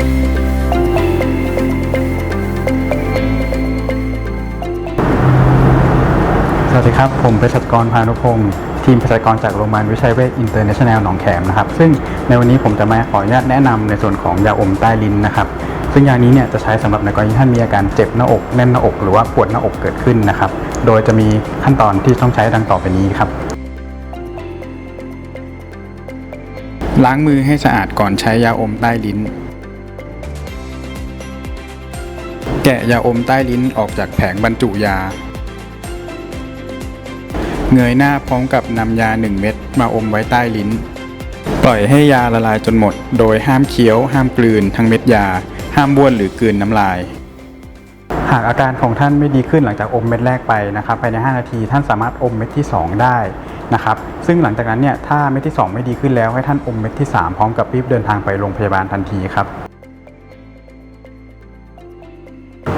สวัสดีครับ ผมเภสัชกรพานุพงศ์ทีมเภสัชกรจากโรงพยาบาลวิชัยเวชอินเตอร์เนชั่นแนลหนองแขมนะครับ ซึ่งในวันนี้ผมจะมาขออนุญาตแนะนำในส่วนของยาอมใต้ลิ้นนะครับ ซึ่งยานี้เนี่ยจะใช้สำหรับในกรณีท่านมีอาการเจ็บหน้าอกแน่นหน้าอกหรือว่าปวดหน้าอกเกิดขึ้นนะครับ โดยจะมีขั้นตอนที่ต้องใช้ดังต่อไปนี้ครับ ล้างมือให้สะอาดก่อนใช้ยาอมใต้ลิ้น กะยาอมใต้ลิ้นออกจากแผงบรรจุยา เงยหน้าพร้อมกับนำยา1เม็ดมาอมไว้ใต้ลิ้น ปล่อยให้ยาละลายจนหมด โดยห้ามเคี้ยว ห้ามกลืน ทั้งเม็ดยา ห้ามบ้วนหรือกลืนน้ำลาย หากอาการของท่านไม่ดีขึ้นหลังจากอมเม็ดแรกไปนะครับภายใน 5 นาทีท่านสามารถอมเม็ดที่ 2 ได้นะครับซึ่งหลังจากนั้นเนี่ยถ้าเม็ดที่ 2 ไม่ดีขึ้นแล้วให้ท่านอมเม็ดที่ 3 พร้อมกับรีบเดินทางไปโรงพยาบาลทันทีครับ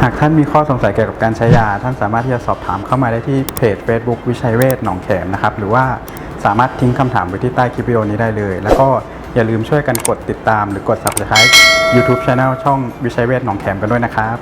หากท่านมีข้อสงสัยเกี่ยวกับการใช้ยา ท่านสามารถที่จะสอบถามเข้ามาได้ที่เพจ Facebook วิชัยเวชหนองแขมนะครับ หรือว่าสามารถทิ้งคำถามไว้ที่ใต้คลิปวิดีโอนี้ได้เลย แล้วก็อย่าลืมช่วยกันกดติดตามหรือกด Subscribe YouTube Channel ช่องวิชัยเวชหนองแขมกันด้วยนะครับ